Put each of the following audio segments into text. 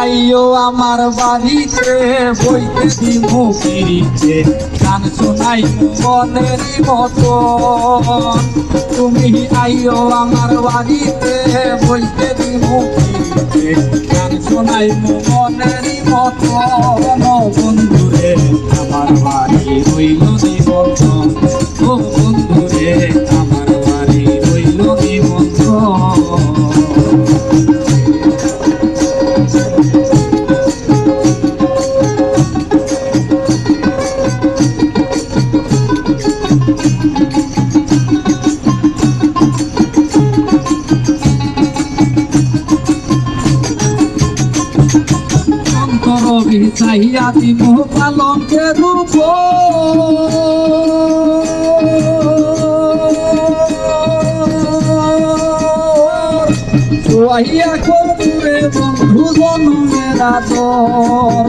আইও আমার বাড়িতে বইতে দিব ফিরিতে। গান শোনাই মনের মতো তুমি আইও আমার বাড়িতে বইতে দিব ফিরিতে। গান শোনাই মনের মতো অন্তর বিচাইয়া দিব পালনকে রূপ। চুয়াইয়া করবে বন্ধু জন্মের আদর।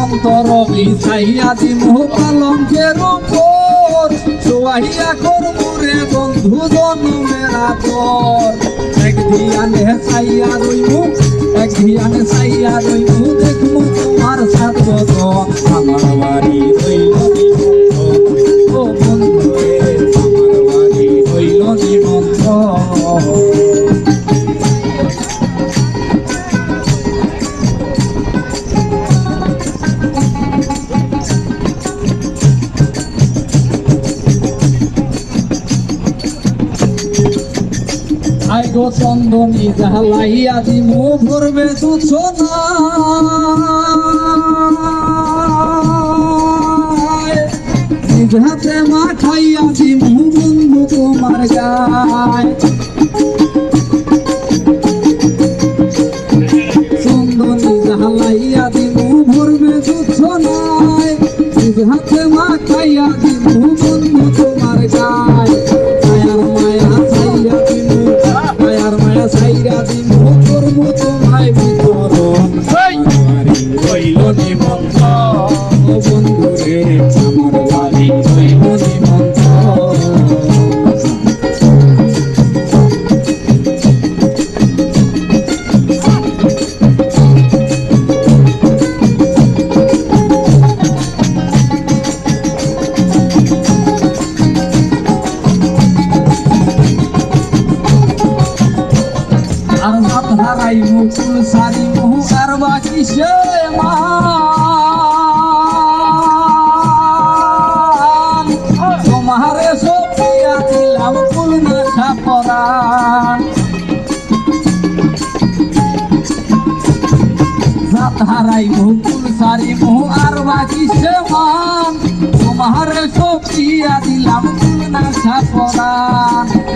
অন্তর বিচাইয়া দিব পালনকের উপর চুয়াইয়া করবুরে বন্ধু জন্মের আদর। ধিয়ানে চাইয়া রইব এক ধিয়ানে চাইয়া রইমু আই গো চন্দনী দি দিমু ভরবে সূচনা নিজ হাতে দি দিমু বন্ধু তোমার গায়। আর বাকি সে মান তোমারে সপিয়া দিলাম ফুল না সাপরান হাত হারাই মুকুল সারি মুহু আর বাকি সে মান। তোমারে সপিয়া দিলাম ফুল না সাপরান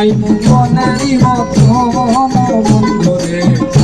নাই মনের মতো বন্ধুরে